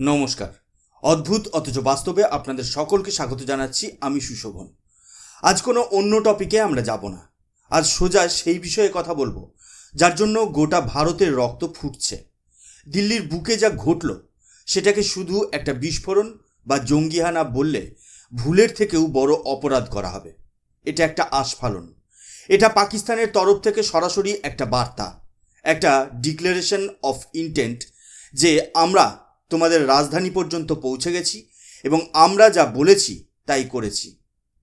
নমস্কার। অদ্ভুত, অথচ বাস্তবে আপনাদের সকলকে স্বাগত জানাচ্ছি আমি সুশোভন। আজ কোনো অন্য টপিকে আমরা যাব না। আজ সোজা সেই বিষয়ে কথা বলব, যার জন্য গোটা ভারতের রক্ত ফুটছে। দিল্লির বুকে যা ঘটল, সেটাকে শুধু একটা বিস্ফোরণ বা জঙ্গিহানা বললে ভুলের থেকেও বড় অপরাধ করা হবে। এটা একটা আস্ফালন। এটা পাকিস্তানের তরফ থেকে সরাসরি একটা বার্তা, একটা ডিক্লারেশন অফ ইন্টেন্ট যে আমরা তোমাদের রাজধানী পর্যন্ত পৌঁছে গেছি এবং আমরা যা বলেছি তাই করেছি।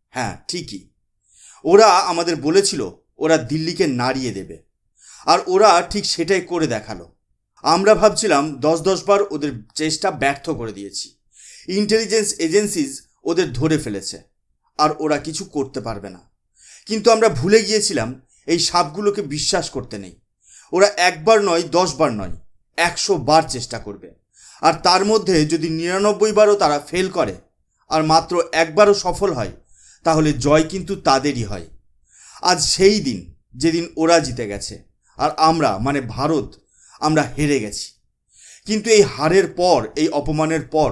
হ্যাঁ ঠিকই। ওরা আমাদের বলেছিল, ওরা দিল্লিকে নাড়িয়ে দেবে। আর ওরা ঠিক সেটাই করে দেখাল। আমরা ভাবছিলাম দশ দশবার ওদের চেষ্টা ব্যর্থ করে দিয়েছি। ইন্টেলিজেন্স এজেন্সিজ ওদের ধরে ফেলেছে। আর ওরা কিছু করতে পারবে না। কিন্তু আমরা ভুলে গিয়েছিলাম এই সাপগুলোকে বিশ্বাস করতে নেই। ওরা একবার নয় দশবার নয়, একশো বার চেষ্টা করবে। আর তার মধ্যে যদি নিরানব্বই বারও তারা ফেল করে, আর মাত্র একবারও সফল হয়, তাহলে জয় কিন্তু তাদেরই হয়। আজ সেই দিন যেদিন ওরা জিতে গেছে, আর আমরা মানে ভারত, আমরা হেরে গেছি। কিন্তু এই হারের পর, এই অপমানের পর,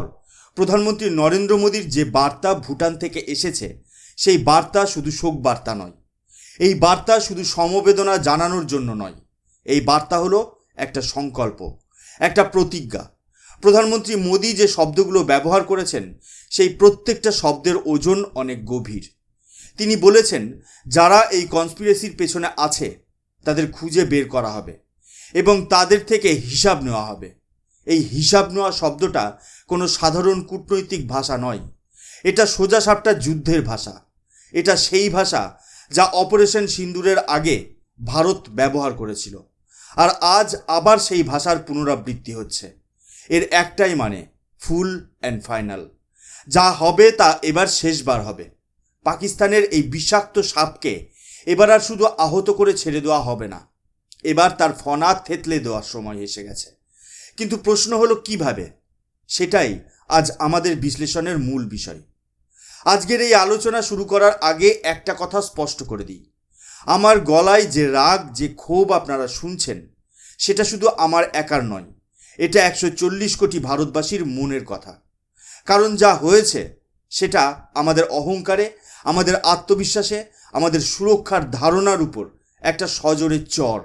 প্রধানমন্ত্রী নরেন্দ্র মোদীর যে বার্তা ভুটান থেকে এসেছে, সেই বার্তা শুধু শোক বার্তা নয়। এই বার্তা শুধু সমবেদনা জানানোর জন্য নয়। এই বার্তা হলো একটা সংকল্প, একটা প্রতিজ্ঞা। প্রধানমন্ত্রী মোদী যে শব্দগুলো ব্যবহার করেছেন, সেই প্রত্যেকটা শব্দের ওজন অনেক গভীর। তিনি বলেছেন, যারা এই কনস্পিরেসির পেছনে আছে, তাদের খুঁজে বের করা হবে এবং তাদের থেকে হিসাব নেওয়া হবে। এই হিসাব নেওয়া শব্দটা কোনো সাধারণ কূটনৈতিক ভাষা নয়। এটা সোজা সাপটা যুদ্ধের ভাষা। এটা সেই ভাষা যা অপারেশন সিন্দুরের আগে ভারত ব্যবহার করেছিল। আর আজ আবার সেই ভাষার পুনরাবৃত্তি হচ্ছে। এর একটাই মানে ফুল অ্যান্ড ফাইনাল যা হবে তা এবার শেষবার হবে। পাকিস্তানের এই বিষাক্ত সাপকে এবার আর শুধু আহত করে ছেড়ে দেওয়া হবে না। এবার তার ফনা থেতলে দেওয়ার সময় এসে গেছে। কিন্তু প্রশ্ন হলো কীভাবে? সেটাই আজ আমাদের বিশ্লেষণের মূল বিষয়। আজকের এই আলোচনা শুরু করার আগে একটা কথা স্পষ্ট করে দিই। আমার গলায় যে রাগ, যে ক্ষোভ আপনারা শুনছেন, সেটা শুধু আমার একার নয় এটা একশো চল্লিশ কোটি ভারতবাসীর মনের কথা। কারণ যা হয়েছে, সেটা আমাদের অহংকারে, আমাদের আত্মবিশ্বাসে, আমাদের সুরক্ষার ধারণার উপর একটা সজোরে চর।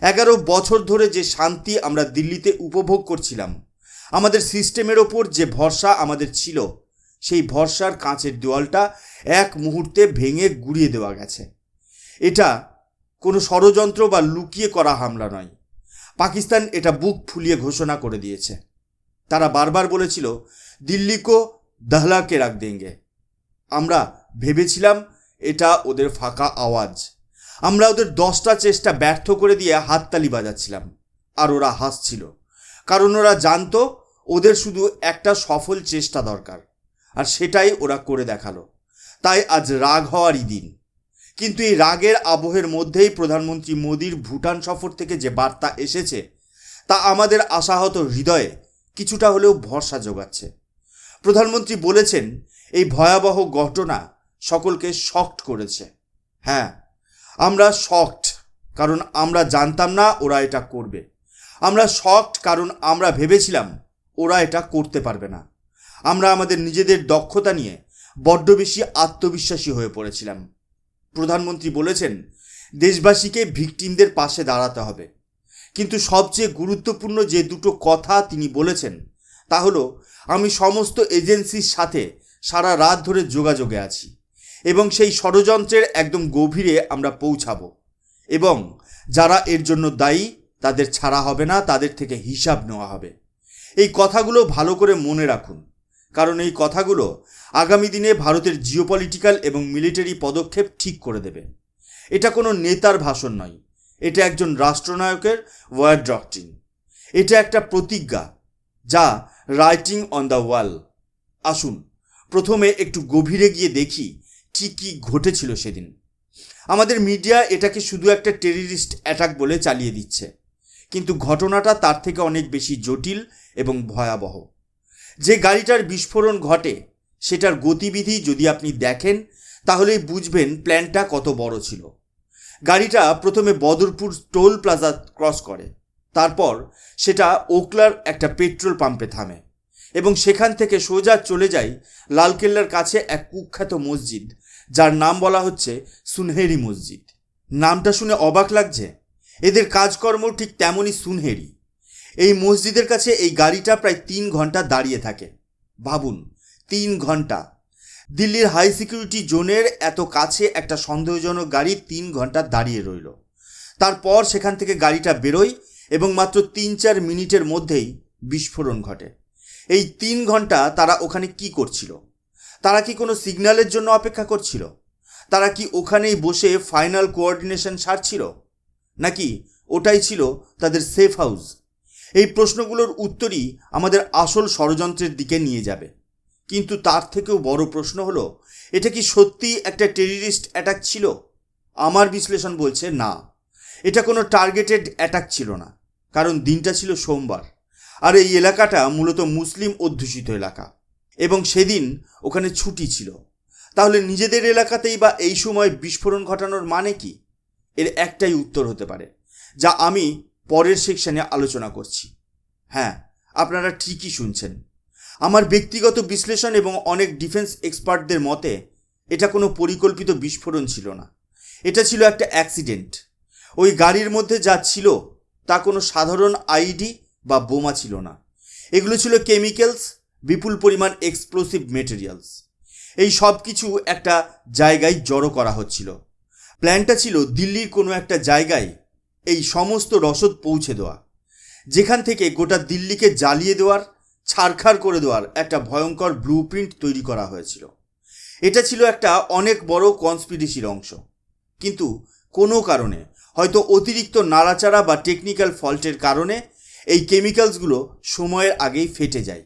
এগারো বছর ধরে যে শান্তি আমরা দিল্লিতে উপভোগ করছিলাম, আমাদের সিস্টেমের ওপর যে ভরসা আমাদের ছিল, সেই ভরসার কাঁচের দেওয়ালটা এক মুহূর্তে ভেঙে গুড়িয়ে দেওয়া গেছে। এটা কোনো ষড়যন্ত্র বা লুকিয়ে করা হামলা নয়। পাকিস্তান এটা বুক ফুলিয়ে ঘোষণা করে দিয়েছে। তারা বারবার বলেছিল, দিল্লিকো দহলাকে রাখ দেঙ্গে। আমরা ভেবেছিলাম এটা ওদের ফাঁকা আওয়াজ। আমরা ওদের দশটা চেষ্টা ব্যর্থ করে দিয়ে হাততালি বাজাচ্ছিলাম, আর ওরা হাসছিল। কারণ ওরা জানতো, ওদের শুধু একটা সফল চেষ্টা দরকার, আর সেটাই ওরা করে দেখাল। তাই আজ রাগ হওয়ারই দিন। কিন্তু এই রাগের আবহের মধ্যেই প্রধানমন্ত্রী মোদীর ভুটান সফর থেকে যে বার্তা এসেছে, তা আমাদের আশাহত হৃদয়ে কিছুটা হলেও ভরসা যোগাচ্ছে। প্রধানমন্ত্রী বলেছেন, এই ভয়াবহ ঘটনা সকলকে শক্ট করেছে। হ্যাঁ আমরা শক্ট কারণ আমরা জানতাম না ওরা এটা করবে। আমরা শক্ট কারণ আমরা ভেবেছিলাম ওরা এটা করতে পারবে না। আমরা আমাদের নিজেদের দক্ষতা নিয়ে বড্ড বেশি আত্মবিশ্বাসী হয়ে পড়েছিলাম। প্রধানমন্ত্রী বলেছেন, দেশবাসীকে ভিকটিমদের পাশে দাঁড়াতে হবে। কিন্তু সবচেয়ে গুরুত্বপূর্ণ যে দুটো কথা তিনি বলেছেন, তা হলো, আমি সমস্ত এজেন্সির সাথে সারা রাত ধরে যোগাযোগে আছি এবং সেই ষড়যন্ত্রের একদম গভীরে আমরা পৌঁছাব এবং যারা এর জন্য দায়ী, তাদের ছাড়া হবে না, তাদের থেকে হিসাব নেওয়া হবে। এই কথাগুলো ভালো করে মনে রাখুন। কারণ এই কথাগুলো আগামী দিনে ভারতের জিওপলিটিক্যাল এবং মিলিটারি পদক্ষেপ ঠিক করে দেবে। এটা কোনো নেতার ভাষণ নয়। এটা একজন রাষ্ট্রনায়কের ওয়ার্ড ডক্ট্রিন। এটা একটা প্রতিজ্ঞা যা রাইটিং অন দ্য ওয়াল। আসুন, প্রথমে একটু গভীরে গিয়ে দেখি ঠিক কী ঘটেছিল সেদিন। আমাদের মিডিয়া এটাকে শুধু একটা টেররিস্ট অ্যাটাক বলে চালিয়ে দিচ্ছে। কিন্তু ঘটনাটা তার থেকে অনেক বেশি জটিল এবং ভয়াবহ। যে গাড়িটার বিস্ফোরণ ঘটে, সেটার গতিবিধি যদি আপনি দেখেন, তাহলেই বুঝবেন প্ল্যানটা কত বড় ছিল। গাড়িটা প্রথমে বদরপুর টোল প্লাজা ক্রস করে, তারপর সেটা ওকলার একটা পেট্রোল পাম্পে থামে এবং সেখান থেকে সোজা চলে যায় লালকেল্লার কাছে এক কুখ্যাত মসজিদ, যার নাম বলা হচ্ছে সুনহেরি মসজিদ। নামটা শুনে অবাক লাগছে? এদের কাজকর্ম ঠিক তেমনই সুনহেরি। এই মসজিদের কাছে এই গাড়িটা প্রায় তিন ঘণ্টা দাঁড়িয়ে থাকে। ভাবুন, তিন ঘণ্টা। দিল্লির হাই সিকিউরিটি জোনের এত কাছে একটা সন্দেহজনক গাড়ি তিন ঘণ্টা দাঁড়িয়ে রইল। তারপর সেখান থেকে গাড়িটা বেরোয় এবং মাত্র তিন চার মিনিটের মধ্যেই বিস্ফোরণ ঘটে। এই তিন ঘণ্টা তারা ওখানে কি করছিল? তারা কি কোনো সিগন্যালের জন্য অপেক্ষা করছিল? তারা কি ওখানেই বসে ফাইনাল কোঅর্ডিনেশন সারছিল? নাকি ওটাই ছিল তাদের সেফ হাউস? এই প্রশ্নগুলোর উত্তরই আমাদের আসল ষড়যন্ত্রের দিকে নিয়ে যাবে। কিন্তু তার থেকেও বড় প্রশ্ন হলো, এটা কি সত্যি একটা টেররিস্ট অ্যাটাক ছিল? আমার বিশ্লেষণ বলছে না। এটা কোনো টার্গেটেড অ্যাটাক ছিল না, কারণ দিনটা ছিল সোমবার, আর এই এলাকাটা মূলত মুসলিম অধ্যুষিত এলাকা, এবং সেদিন ওখানে ছুটি ছিল। তাহলে নিজেদের এলাকাতেই বা এই সময় বিস্ফোরণ ঘটানোর মানে কি? এর একটাই উত্তর হতে পারে, যা আমি পরের সেকশনে আলোচনা করছি। হ্যাঁ আপনারা ঠিকই শুনছেন। আমার ব্যক্তিগত বিশ্লেষণ এবং অনেক ডিফেন্স এক্সপার্টদের মতে, এটা কোনো পরিকল্পিত বিস্ফোরণ ছিল না। এটা ছিল একটা অ্যাক্সিডেন্ট ওই গাড়ির মধ্যে যা ছিল, তা কোনো সাধারণ আইডি বা বোমা ছিল না। এগুলো ছিল কেমিক্যালস বিপুল পরিমাণ এক্সপ্লোসিভ মেটেরিয়ালস এই সব কিছু একটা জায়গায় জড়ো করা হচ্ছিল। প্ল্যানটা ছিল দিল্লির কোনো একটা জায়গায় এই সমস্ত রসদ পৌঁছে দেওয়া। যেখান থেকে গোটা দিল্লিকে জ্বালিয়ে দেওয়ার, ছারখার করে দেওয়ার একটা ভয়ঙ্কর ব্লু প্রিন্ট তৈরি করা হয়েছিল। এটা ছিল একটা অনেক বড় কনস্পিরেসির অংশ। কিন্তু কোনো কারণে, হয়তো অতিরিক্ত নাড়াচাড়া বা টেকনিক্যাল ফল্টের কারণে এই কেমিক্যালসগুলো সময়ের আগেই ফেটে যায়।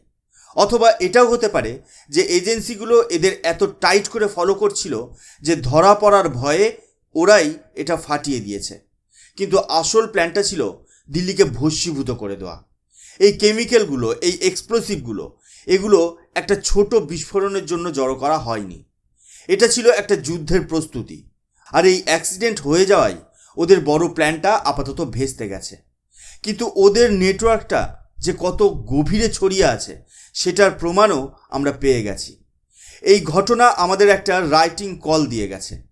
অথবা এটাও হতে পারে যে এজেন্সিগুলো এদের এত টাইট করে ফলো করছিল যে ধরা পড়ার ভয়ে ওরাই এটা ফাটিয়ে দিয়েছে। কিন্তু আসল প্ল্যানটা ছিল দিল্লিকে ভস্মীভূত করে দেওয়া। এই কেমিক্যালগুলো, এই এক্সপ্লোসিভগুলো এগুলো একটা ছোট বিস্ফোরণের জন্য জড়ো করা হয়নি। এটা ছিল একটা যুদ্ধের প্রস্তুতি। আর এই অ্যাক্সিডেন্ট হয়ে যাওয়ায় ওদের বড় প্ল্যানটা আপাতত ভেস্তে গেছে। কিন্তু ওদের নেটওয়ার্কটা যে কত গভীরে ছড়িয়ে আছে, সেটার প্রমাণও আমরা পেয়ে গেছি। এই ঘটনা আমাদের একটা রাইটিং কল দিয়ে গেছে।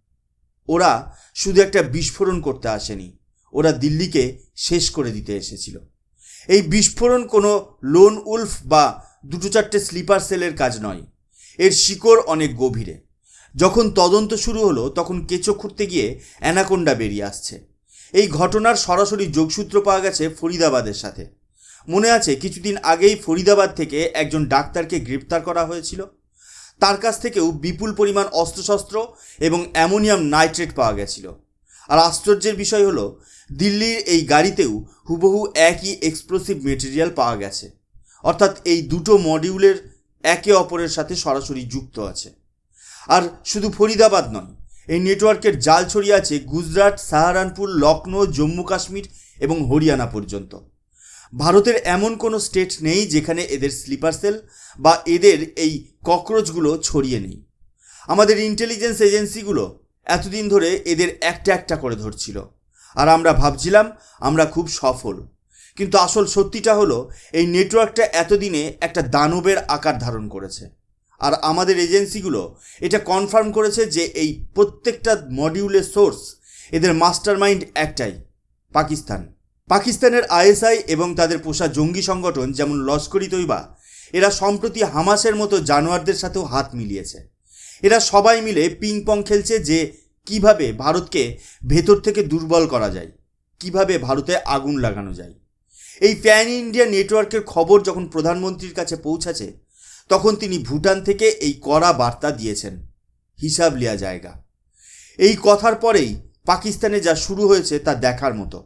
ওরা শুধু একটা বিস্ফোরণ করতে আসেনি ওরা দিল্লিকে শেষ করে দিতে এসেছিল। এই বিস্ফোরণ কোনো লোন উলফ বা দুটো চারটে স্লিপার সেলের কাজ নয়। এর শিকড় অনেক গভীরে। যখন তদন্ত শুরু হলো, তখন কেঁচো খুঁড়তে গিয়ে অ্যানাকোন্ডা বেরিয়ে আসছে। এই ঘটনার সরাসরি যোগসূত্র পাওয়া গেছে ফরিদাবাদের সাথে। মনে আছে, কিছুদিন আগেই ফরিদাবাদ থেকে একজন ডাক্তারকে গ্রেপ্তার করা হয়েছিল। তার কাছ থেকেও বিপুল পরিমাণ অস্ত্রশস্ত্র এবং অ্যামোনিয়াম নাইট্রেট পাওয়া গেছিল। আর আশ্চর্যের বিষয় হলো দিল্লির এই গাড়িতেও হুবহু একই এক্সপ্লোসিভ মেটেরিয়াল পাওয়া গেছে। অর্থাৎ এই দুটো মডিউলের একে অপরের সাথে সরাসরি যুক্ত আছে। আর শুধু ফরিদাবাদ নয়, এই নেটওয়ার্কের জাল ছড়িয়ে আছে গুজরাট, সাহারানপুর লখনৌ জম্মু কাশ্মীর এবং হরিয়ানা পর্যন্ত। ভারতের এমন কোনো স্টেট নেই যেখানে এদের স্লিপার সেল বা এদের এই ককরোচগুলো ছড়িয়ে নেই। আমাদের ইন্টেলিজেন্স এজেন্সিগুলো এতদিন ধরে এদের একটা একটা করে ধরছিল। আর আমরা ভাবছিলাম আমরা খুব সফল। কিন্তু আসল সত্যিটা হলো, এই নেটওয়ার্কটা এতদিনে একটা দানবের আকার ধারণ করেছে। আর আমাদের এজেন্সিগুলো এটা কনফার্ম করেছে যে এই প্রত্যেকটা মডিউলের সোর্স এদের মাস্টার মাইন্ড একটাই, পাকিস্তান। পাকিস্তানের আইএসআই এবং তাদের পোষা জঙ্গি সংগঠন যেমন লস্করি তৈবা, এরা সম্প্রতি হামাসের মতো জানোয়ারদের সাথেও হাত মিলিয়েছে। এরা সবাই মিলে পিং পং খেলছে যে কীভাবে ভারতকে ভেতর থেকে দুর্বল করা যায়? কীভাবে ভারতে আগুন লাগানো যায়? এই প্যান ইন্ডিয়া নেটওয়ার্কের খবর যখন প্রধানমন্ত্রীর কাছে পৌঁছাছে তখন তিনি ভুটান থেকে এই কড়া বার্তা দিয়েছেন। হিসাব লিয়া জায়গা। এই কথার পরেই পাকিস্তানে যা শুরু হয়েছে তা দেখার মতো।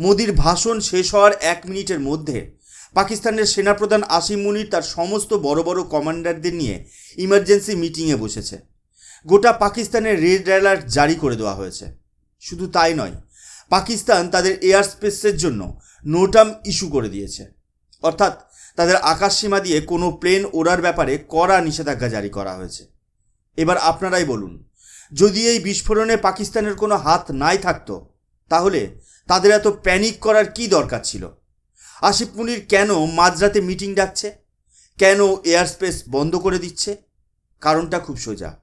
মোদির ভাষণ শেষ হওয়ার এক মিনিটের মধ্যে পাকিস্তানের সেনাপ্রধান আসিম মুনির তার সমস্ত বড় বড় কমান্ডারদের নিয়ে ইমার্জেন্সি মিটিংয়ে বসেছে। গোটা পাকিস্তানের রেড অ্যালার্ট জারি করে দেওয়া হয়েছে। শুধু তাই নয়, পাকিস্তান তাদের এয়ার স্পেসের জন্য নোটাম ইস্যু করে দিয়েছে। অর্থাৎ তাদের আকাশসীমা দিয়ে কোনো প্লেন ওড়ার ব্যাপারে কড়া নিষেধাজ্ঞা জারি করা হয়েছে। এবার আপনারাই বলুন, যদি এই বিস্ফোরণে পাকিস্তানের কোনো হাত নাই থাকতো, তাহলে তাদের এত প্যানিক করার কি দরকার ছিল? আসিফ মুনির কেন মাঝরাতে মিটিং ডাকছে? কেন এয়ার স্পেস বন্ধ করে দিচ্ছে? কারণটা খুব সোজা।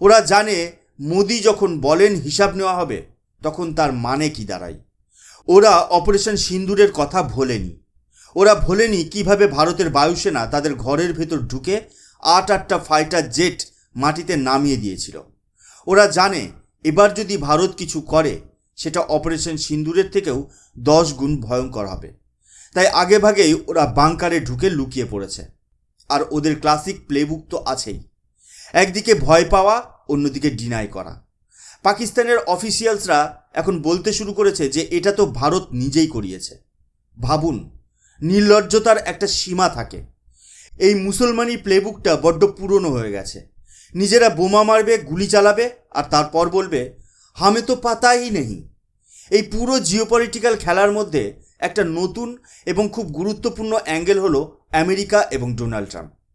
ওরা জানে মোদি যখন বলেন হিসাব নেওয়া হবে, তখন তার মানে কি দাঁড়ায়। ওরা অপারেশন সিন্দুরের কথা ভোলেনি। ওরা ভোলেনি কীভাবে ভারতের বায়ুসেনা তাদের ঘরের ভেতর ঢুকে আট আটটা ফাইটার জেট মাটিতে নামিয়ে দিয়েছিল। ওরা জানে এবার যদি ভারত কিছু করে, সেটা অপারেশন সিন্দুরের থেকেও দশ গুণ ভয়ঙ্কর হবে। তাই আগেভাগেই ওরা বাংকারে ঢুকে লুকিয়ে পড়েছে। আর ওদের ক্লাসিক প্লেবুক তো আছেই। একদিকে ভয় পাওয়া, অন্যদিকে ডিনাই করা। পাকিস্তানের অফিসিয়ালসরা এখন বলতে শুরু করেছে যে এটা তো ভারত নিজেই করিয়েছে। ভাবুন, নির্লজ্জতার একটা সীমা থাকে। এই মুসলমানি প্লেবুকটা বড্ড পুরনো হয়ে গেছে। নিজেরা বোমা মারবে, গুলি চালাবে, আর তারপর বলবে, হামে তো পাতাই নেই। এই পুরো জিওপলিটিক্যাল খেলার মধ্যে একটা নতুন এবং খুব গুরুত্বপূর্ণ অ্যাঙ্গেল হলো আমেরিকা এবং ডোনাল্ড ট্রাম্প।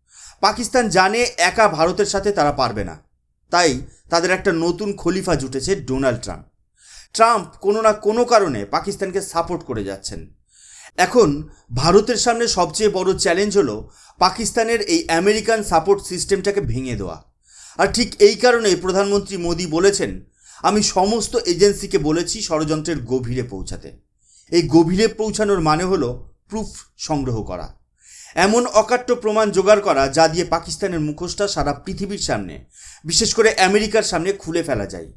পাকিস্তান জানে একা ভারতের সাথে তারা পারবে না। তাই তাদের একটা নতুন খলিফা জুটেছে ডোনাল্ড ট্রাম্প। ট্রাম্প কোনো না কোনো কারণে পাকিস্তানকে সাপোর্ট করে যাচ্ছেন। এখন ভারতের সামনে সবচেয়ে বড় চ্যালেঞ্জ হলো পাকিস্তানের এই আমেরিকান সাপোর্ট সিস্টেমটাকে ভেঙে দেওয়া। আর ঠিক এই কারণেই প্রধানমন্ত্রী মোদী বলেছেন, আমি সমস্ত এজেন্সিকে বলেছি ষড়যন্ত্রের গভীরে পৌঁছাতে। এই গভীরে পৌঁছানোর মানে হলো প্রুফ সংগ্রহ করা। এমন অকাট্য প্রমাণ জোগাড় করা যা দিয়ে পাকিস্তানের মুখোশটা সারা পৃথিবীর সামনে, বিশেষ করে আমেরিকার সামনে খুলে ফেলা যায়।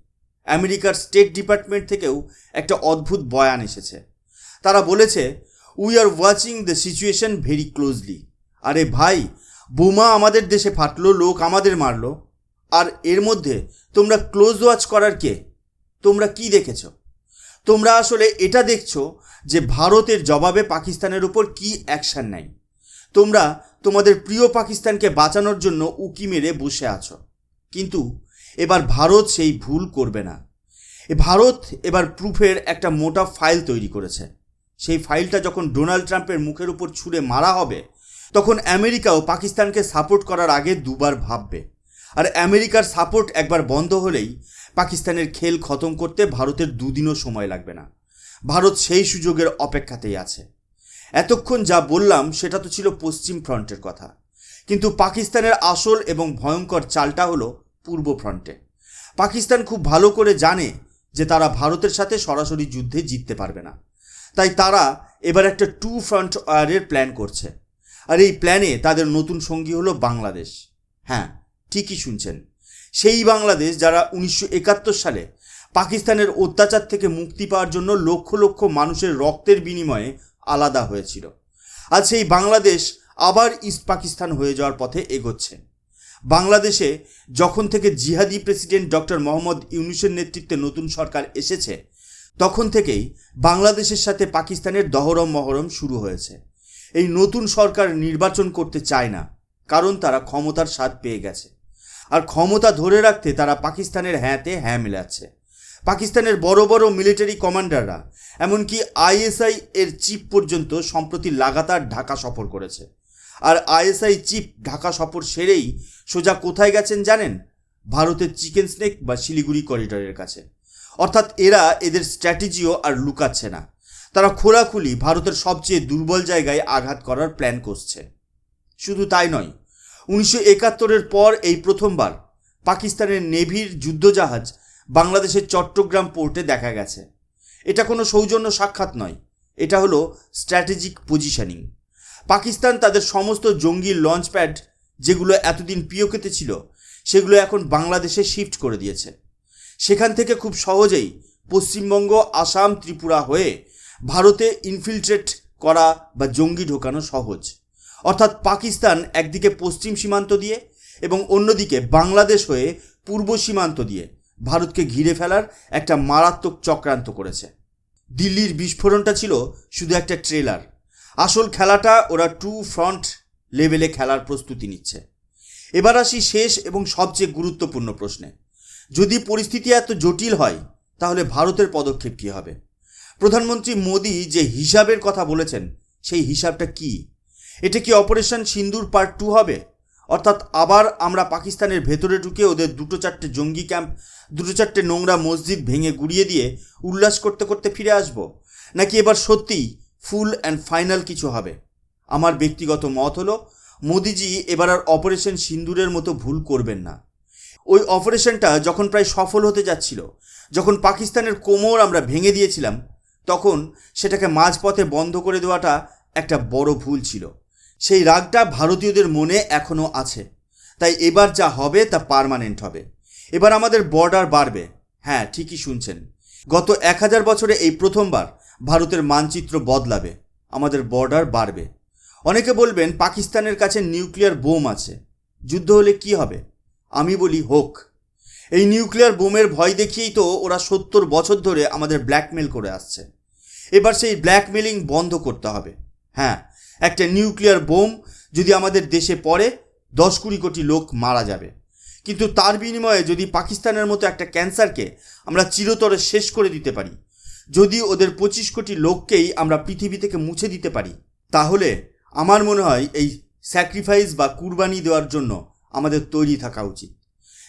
আমেরিকার স্টেট ডিপার্টমেন্ট থেকেও একটা অদ্ভুত বয়ান এসেছে। তারা বলেছে we are watching the situation very closely আরে ভাই, বোমা আমাদের দেশে ফাটলো, লোক আমাদের মারলো। আর এর মধ্যে তোমরা ক্লোজ ওয়াচ করার কে? তোমরা কি দেখেছ? তোমরা আসলে এটা দেখছ যে ভারতের জবাবে পাকিস্তানের উপর কি অ্যাকশন নেয় তোমরা তোমাদের প্রিয় পাকিস্তানকে বাঁচানোর জন্য উকি মেরে বসে আছো। কিন্তু এবার ভারত সেই ভুল করবে না। ভারত এবার প্রুফের একটা মোটা ফাইল তৈরি করেছে। সেই ফাইলটা যখন ডোনাল্ড ট্রাম্পের মুখের উপর ছুঁড়ে মারা হবে, তখন আমেরিকাও পাকিস্তানকে সাপোর্ট করার আগে দুবার ভাববে। আর আমেরিকার সাপোর্ট একবার বন্ধ হলেই পাকিস্তানের খেল খতম করতে ভারতের দুদিনও সময় লাগবে না। ভারত সেই সুযোগের অপেক্ষাতেই আছে। এতক্ষণ যা বললাম সেটা তো ছিল পশ্চিম ফ্রন্টের কথা। কিন্তু পাকিস্তানের আসল এবং ভয়ঙ্কর চালটা হলো পূর্ব ফ্রন্টে। পাকিস্তান খুব ভালো করে জানে যে তারা ভারতের সাথে সরাসরি যুদ্ধে জিততে পারবে না। তাই তারা এবার একটা টু ফ্রন্ট ওয়ারের প্ল্যান করছে। আর এই প্ল্যানে তাদের নতুন সঙ্গী হলো বাংলাদেশ। হ্যাঁ ঠিকই শুনছেন। সেই বাংলাদেশ যারা উনিশশো একাত্তর সালে পাকিস্তানের অত্যাচার থেকে মুক্তি পাওয়ার জন্য লক্ষ লক্ষ মানুষের রক্তের বিনিময়ে আলাদা হয়েছিল। আজ সেই বাংলাদেশ আবার ইস্ট পাকিস্তান হয়ে যাওয়ার পথে এগোচ্ছে। বাংলাদেশে যখন থেকে জিহাদি প্রেসিডেন্ট ডক্টর মোহাম্মদ ইউনুসের নেতৃত্বে নতুন সরকার এসেছে, তখন থেকেই বাংলাদেশের সাথে পাকিস্তানের দহরম মহরম শুরু হয়েছে। এই নতুন সরকার নির্বাচন করতে চায় না, কারণ তারা ক্ষমতার স্বাদ পেয়ে গেছে। আর ক্ষমতা ধরে রাখতে তারা পাকিস্তানের হ্যাঁতে হ্যাঁ মেলাচ্ছে। পাকিস্তানের বড় বড় মিলিটারি কমান্ডাররা, এমনকি আইএসআই এর চিফ পর্যন্ত সম্প্রতি লাগাতার ঢাকা সফর করেছে। আর আইএসআই চিফ ঢাকা সফর সেরেই সোজা কোথায় গেছেন জানেন? ভারতের চিকেন স্নেক বা শিলিগুড়ি করিডরের কাছে। অর্থাৎ এরা এদের স্ট্র্যাটেজিও আর লুকাচ্ছে না। তারা খোলাখুলি ভারতের সবচেয়ে দুর্বল জায়গায় আঘাত করার প্ল্যান করছে। শুধু তাই নয়, উনিশশো একাত্তরের পর এই প্রথমবার পাকিস্তানের নেভির যুদ্ধজাহাজ বাংলাদেশের চট্টগ্রাম পোর্টে দেখা গেছে। এটা কোনো সৌজন্য সাক্ষাৎ নয়। এটা হলো স্ট্র্যাটেজিক পজিশনিং। পাকিস্তান তাদের সমস্ত জঙ্গি লঞ্চ প্যাড যেগুলো এতদিন পিওকেতে ছিল, সেগুলো এখন বাংলাদেশে শিফট করে দিয়েছে। সেখান থেকে খুব সহজেই পশ্চিমবঙ্গ, আসাম, ত্রিপুরা হয়ে ভারতে ইনফিলট্রেট করা বা জঙ্গি ঢোকানো সহজ। অর্থাৎ পাকিস্তান একদিকে পশ্চিম সীমান্ত দিয়ে এবং অন্যদিকে বাংলাদেশ হয়ে পূর্ব সীমান্ত দিয়ে। ভারতকে ঘিরে ফেলার একটা মারাত্মক চক্রান্ত করেছে। দিল্লির বিস্ফোরণটা ছিল শুধু একটা ট্রেলার। আসল খেলাটা ওরা টু ফ্রন্ট লেভেলে খেলার প্রস্তুতি নিচ্ছে। এবার আসি শেষ এবং সবচেয়ে গুরুত্বপূর্ণ প্রশ্নে। যদি পরিস্থিতি এত জটিল হয়, তাহলে ভারতের পদক্ষেপ কী হবে? প্রধানমন্ত্রী মোদী যে হিসাবের কথা বলেছেন, সেই হিসাবটা কি? এটা কি অপারেশন সিন্দুর পার্ট টু হবে? অর্থাৎ আবার আমরা পাকিস্তানের ভেতরে ঢুকে ওদের দুটো চারটে জঙ্গি ক্যাম্প, দুটো চারটে নোংরা মসজিদ ভেঙে গুড়িয়ে দিয়ে উল্লাস করতে করতে ফিরে আসব। নাকি এবার সত্যিই ফুল অ্যান্ড ফাইনাল কিছু হবে? আমার ব্যক্তিগত মত হলো, মোদিজি এবার আর অপারেশন সিন্দুরের মতো ভুল করবেন না। ওই অপারেশনটা যখন প্রায় সফল হতে যাচ্ছিল, যখন পাকিস্তানের কোমর আমরা ভেঙে দিয়েছিলাম, তখন সেটাকে মাঝপথে বন্ধ করে দেওয়াটা একটা বড় ভুল ছিল। সেই রাগটা ভারতীয়দের মনে এখনও আছে। তাই এবার যা হবে তা পার্মানেন্ট হবে। এবার আমাদের বর্ডার বাড়বে। হ্যাঁ ঠিকই শুনছেন। গত এক হাজার বছরে এই প্রথমবার ভারতের মানচিত্র বদলাবে। আমাদের বর্ডার বাড়বে। অনেকে বলবেন পাকিস্তানের কাছে নিউক্লিয়ার বোম আছে। যুদ্ধ হলে কি হবে? আমি বলি হোক। এই নিউক্লিয়ার বোমের ভয় দেখিয়েই তো ওরা সত্তর বছর ধরে আমাদের ব্ল্যাকমেল করে আসছে। এবার সেই ব্ল্যাকমেলিং বন্ধ করতে হবে। হ্যাঁ একটা নিউক্লিয়ার বোম যদি আমাদের দেশে পড়ে, দশ কুড়ি কোটি লোক মারা যাবে। কিন্তু তার বিনিময়ে যদি পাকিস্তানের মতো একটা ক্যান্সারকে আমরা চিরতরে শেষ করে দিতে পারি, যদি ওদের পঁচিশ কোটি লোককেই আমরা পৃথিবী থেকে মুছে দিতে পারি, তাহলে আমার মনে হয় এই স্যাক্রিফাইস বা কুরবানি দেওয়ার জন্য আমাদের তৈরি থাকা উচিত।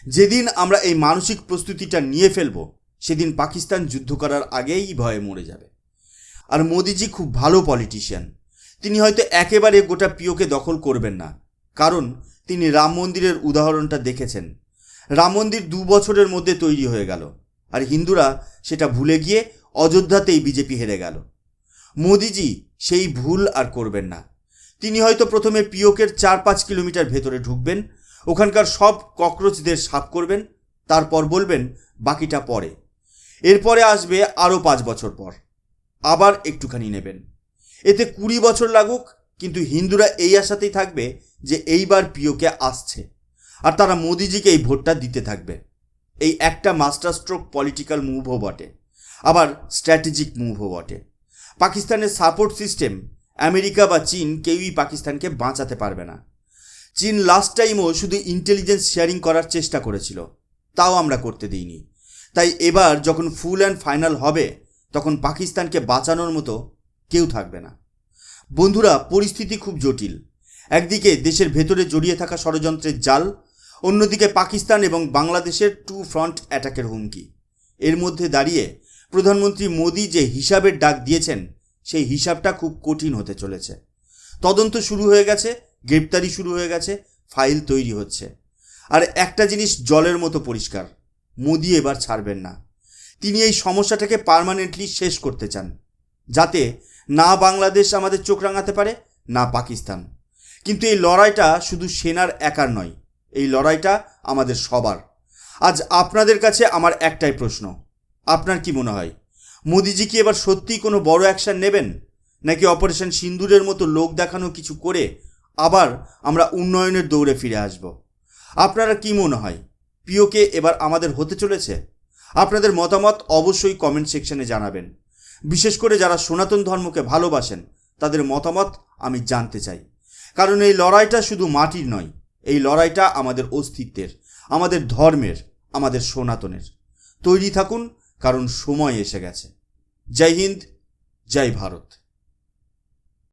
যেদিন আমরা এই মানসিক প্রস্তুতিটা নিয়ে ফেলব, সেদিন পাকিস্তান যুদ্ধ করার আগেই ভয়ে মরে যাবে। আর মোদিজি খুব ভালো পলিটিশিয়ান তিনি হয়তো একেবারে গোটা পিওকে দখল করবেন না, কারণ তিনি রাম মন্দিরের উদাহরণটা দেখেছেন। রাম মন্দির দু বছরের মধ্যে তৈরি হয়ে গেল, আর হিন্দুরা সেটা ভুলে গিয়ে অযোধ্যাতেই বিজেপি হেরে গেল। মোদিজি সেই ভুল আর করবেন না। তিনি হয়তো প্রথমে পিওকের চার পাঁচ কিলোমিটার ভেতরে ঢুকবেন, ওখানকার সব ককরোচদের সাফ করবেন, তারপর বলবেন, বাকিটা পরে। এরপরে আসবে আরও পাঁচ বছর পর। আবার একটুখানি নেবেন। এতে কুড়ি বছর লাগুক, কিন্তু হিন্দুরা এই আশাতেই থাকবে যে এইবার পিওকে আসছে। আর তারা মোদিজিকে এই ভোটটা দিতে থাকবে। এই একটা মাস্টার স্ট্রোক পলিটিক্যাল মুভও বটে, আবার স্ট্র্যাটেজিক মুভও বটে। পাকিস্তানের সাপোর্ট সিস্টেম আমেরিকা বা চীন কেউই পাকিস্তানকে বাঁচাতে পারবে না। চীন লাস্ট টাইমও শুধু ইন্টেলিজেন্স শেয়ারিং করার চেষ্টা করেছিল, তাও আমরা করতে দিইনি। তাই এবার যখন ফুল অ্যান্ড ফাইনাল হবে, তখন পাকিস্তানকে বাঁচানোর মতো কেউ থাকবে না। বন্ধুরা, পরিস্থিতি খুব জটিল। একদিকে দেশের ভেতরে জড়িয়ে থাকা ষড়যন্ত্রের জাল, অন্যদিকে পাকিস্তান এবং বাংলাদেশের টু ফ্রন্ট অ্যাটাকের হুমকি। এর মধ্যে দাঁড়িয়ে প্রধানমন্ত্রী মোদি যে হিসাবের ডাক দিয়েছেন, সেই হিসাবটা খুব কঠিন হতে চলেছে। তদন্ত শুরু হয়ে গেছে, গ্রেপ্তারি শুরু হয়ে গেছে, ফাইল তৈরি হচ্ছে। আর একটা জিনিস জলের মতো পরিষ্কার, মোদি এবার ছাড়বেন না। তিনি এই সমস্যাটাকে পার্মানেন্টলি শেষ করতে চান, যাতে না বাংলাদেশ আমাদের চোখ রাঙাতে পারে, না পাকিস্তান। কিন্তু এই লড়াইটা শুধু সেনার একার নয়, এই লড়াইটা আমাদের সবার। আজ আপনাদের কাছে আমার একটাই প্রশ্ন, আপনার কি মনে হয়? মোদিজি কি এবার সত্যিই কোনো বড় অ্যাকশন নেবেন? নাকি অপারেশন সিন্দুরের মতো লোক দেখানো কিছু করে আবার আমরা উন্নয়নের দৌড়ে ফিরে আসব? আপনারা কি মনে হয়, পিওকে এবার আমাদের হতে চলেছে? আপনাদের মতামত অবশ্যই কমেন্ট সেকশনে জানাবেন। বিশেষ করে যারা সনাতন ধর্মকে ভালোবাসেন, তাদের মতামত আমি জানতে চাই। কারণ এই লড়াইটা শুধু মাটির নয়, এই লড়াইটা আমাদের অস্তিত্বের, আমাদের ধর্মের, আমাদের সনাতনের। তৈরি থাকুন, কারণ সময় এসে গেছে। জয় হিন্দ, জয় ভারত।